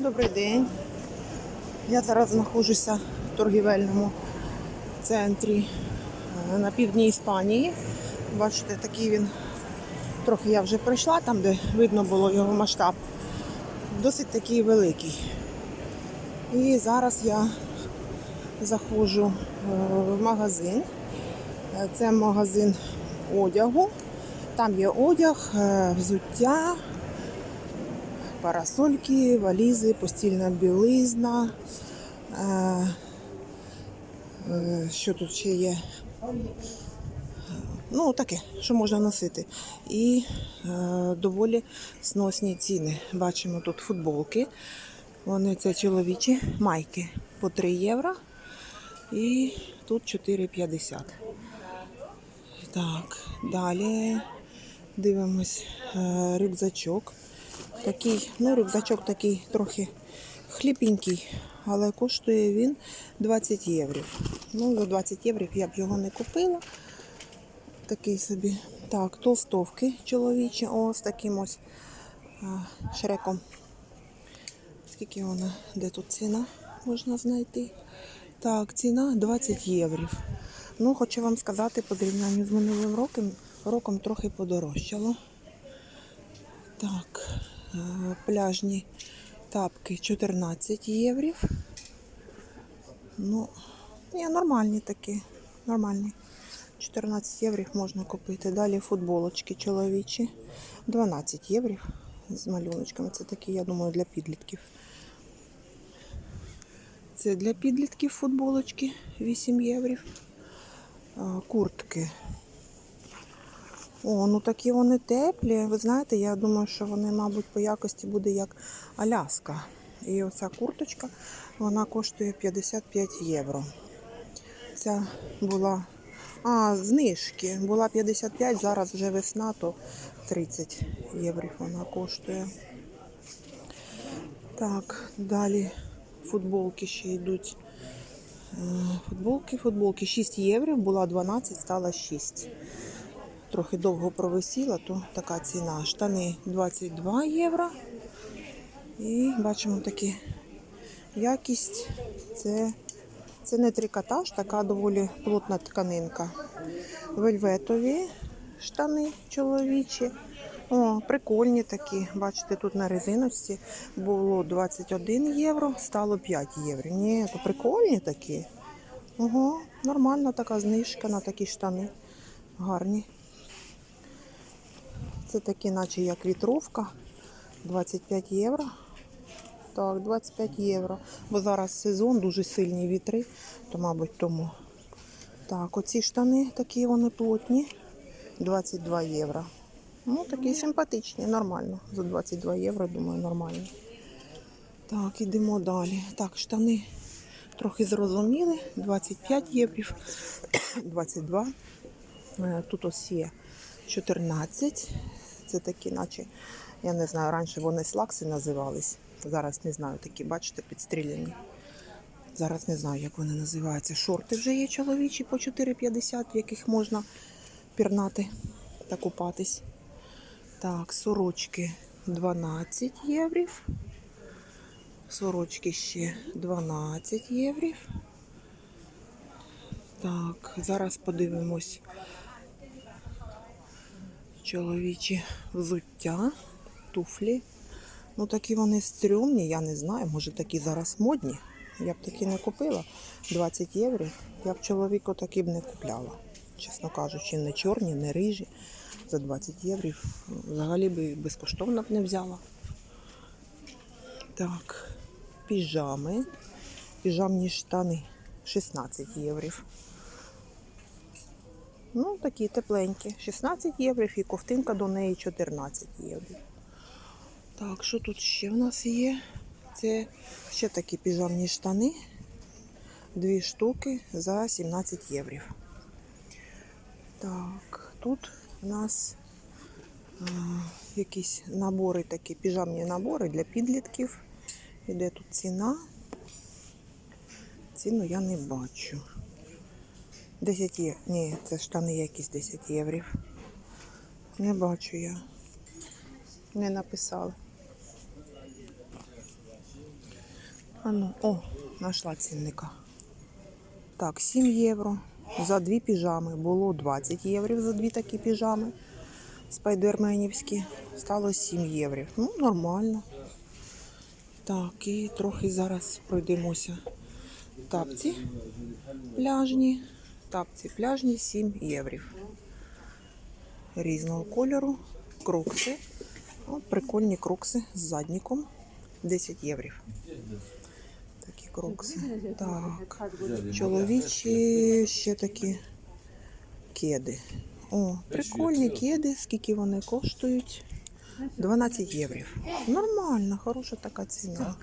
Добрий день. Я зараз знаходжуся в торгівельному центрі е, на півдні Іспанії. Бачите, такий він трохи я вже пройшла, там, де видно було його масштаб. Досить такий великий. І зараз я заходжу е, в магазин. Е, Це магазин одягу. Там є одяг, взуття, парасольки, валізи, постільна білизна. Е, е, Що тут ще є? Ну, таке, що можна носити. І е, доволі сносні ціни. Бачимо тут футболки. Вони це чоловічі майки по 3 євро. І тут 4,50. Так, далі дивимось е, рюкзачок. Такий, ну, рюкзачок такий трохи хліпенький, але коштує він 20 євро. Ну, за 20 євро я б його не купила. Такий собі. Так, толстовки чоловічі, о, з таким ось а, шреком. Скільки вона? Де тут ціна можна знайти? Так, ціна 20 євро. Ну, хочу вам сказати, по зрівнянню з минулим роком, роком трохи подорожчало. Так, пляжні тапки 14 євро. Ну, ні, нормальні такі. Нормальні. 14 євро можна купити. Далі футболочки чоловічі. 12 євро з малюночками. Це такі, я думаю, для підлітків. Це для підлітків футболочки 8 євро. Куртки. О, ну такі вони теплі. Ви знаєте, я думаю, що вони, мабуть, по якості буде як Аляска. І оця курточка, вона коштує 55 євро. Ця була. А, знижки. Була 55, зараз вже весна, то 30 євро вона коштує. Так, далі футболки ще йдуть. Е, Футболки, футболки 6 євро, була 12, стала 6. Трохи довго провисіла, то така ціна. Штани 22 євро. І бачимо такі якість. Це, це не трикотаж, така доволі плотна тканинка. Вельветові штани чоловічі. О, прикольні такі. Бачите, тут на резиночці було 21 євро, стало 5 євро. Ні, то прикольні такі. Ого, нормальна така знижка на такі штани. Гарні. Це такі, наче як вітровка. 25 євро. Так, 25 євро. Бо зараз сезон, дуже сильні вітри, то, мабуть, тому. Так, оці штани такі вони плотні. 22 євро. Ну, такі симпатичні, нормально. За 22 євро, думаю, нормально. Так, ідемо далі. Так, штани трохи зрозуміли. 25 євро, 22. Е, Тут ось є 14. Це такі, наче, я не знаю, раніше вони слакси називались. Зараз не знаю, такі, бачите, підстріляні. Зараз не знаю, як вони називаються. Шорти вже є чоловічі по 4,50, в яких можна пірнати та купатись. Так, сорочки 12 євро. Сорочки ще 12 євро. Так, зараз подивимось чоловічі взуття, туфлі. Ну, такі вони стрьомні, я не знаю, може такі зараз модні. Я б такі не купила. 20 євро. Я б чоловіку такі б не купляла. Чесно кажучи, не чорні, не рижі. За 20 євро взагалі би безкоштовно б не взяла. Так, піжами. Піжамні штани 16 євро. Ну, такі тепленькі. 16 євро і ковтинка до неї 14 євро. Так, що тут ще в нас є? Це ще такі піжамні штани. Дві штуки за 17 євро. Так, тут у нас а, якісь набори, такі піжамні набори для підлітків. Іде тут ціна. Ціну я не бачу. 10 є. Ні, це штани якісь 10 євро. Не бачу я. Не написали. А ну, о, знайшла цінника. Так, 7 євро. За дві піжами. Було 20 євро за дві такі піжами. Спайдерменівські. Стало 7 євро. Ну, нормально. Так, і трохи зараз пройдемося. Тапці пляжні. Тапці пляжні 7 євро. Різного кольору. Крокси. О, прикольні крокси з задніком. 10 євро. Такі крокси. Так. Чоловічі ще такі кеди. О, прикольні кеди. Скільки вони коштують? 12 євро. Нормально, хороша така ціна.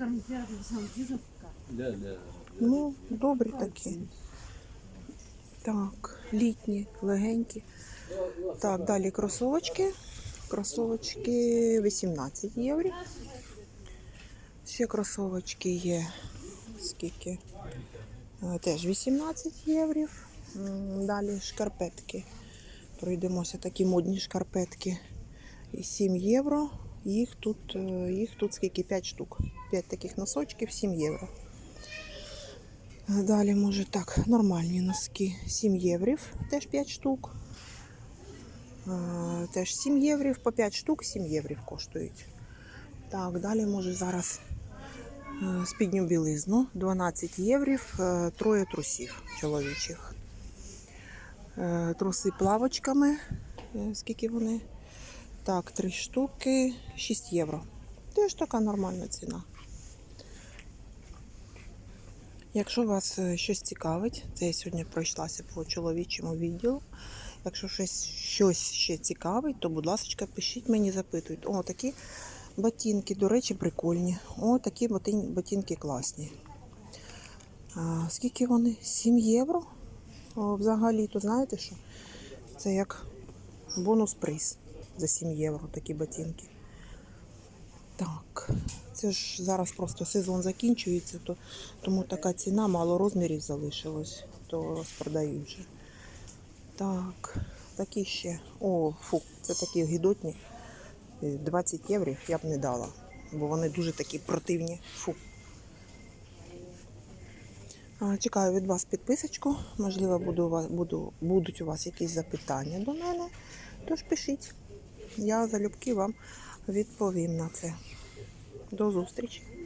Ну, добрі такі. Так, літні, легенькі. Так, далі кросовочки. Кросовочки 18 євро. Ще кросовочки є. Скільки? Е, Теж 18 євро. Далі шкарпетки. Пройдемося такі модні шкарпетки. 7 євро. Їх тут, е, їх тут скільки? 5 штук. 5 таких носочків, 7 євро. Далі, може, так, нормальні носки. 7 євро, теж 5 штук. Теж 7 євро, по 5 штук 7 євро коштують. Так, далі може зараз е, спідню білизну 12 євро, е, троє трусів чоловічих. Е, Труси плавочками. Скільки вони? Так, 3 штуки, 6 євро. Теж така нормальна ціна. Якщо вас е, щось цікавить, це я сьогодні пройшлася по чоловічому відділу. Якщо щось, щось ще цікавить, то, будь ласка, пишіть мені, запитують. О, такі ботинки, до речі, прикольні. О, такі ботинки класні. А, скільки вони? 7 євро? О, взагалі, то знаєте що? Це як бонус-приз за 7 євро такі ботинки. Так, це ж зараз просто сезон закінчується, то, тому така ціна, мало розмірів залишилось, то розпродають вже. Так, такі ще. О, фу, це такі гідотні. Е, 20 євро я б не дала, бо вони дуже такі противні. Фу. Чекаю від вас підписочку. Можливо, буду, буду, будуть у вас якісь запитання до мене. Тож пишіть. Я залюбки вам відповім на це. До зустрічі!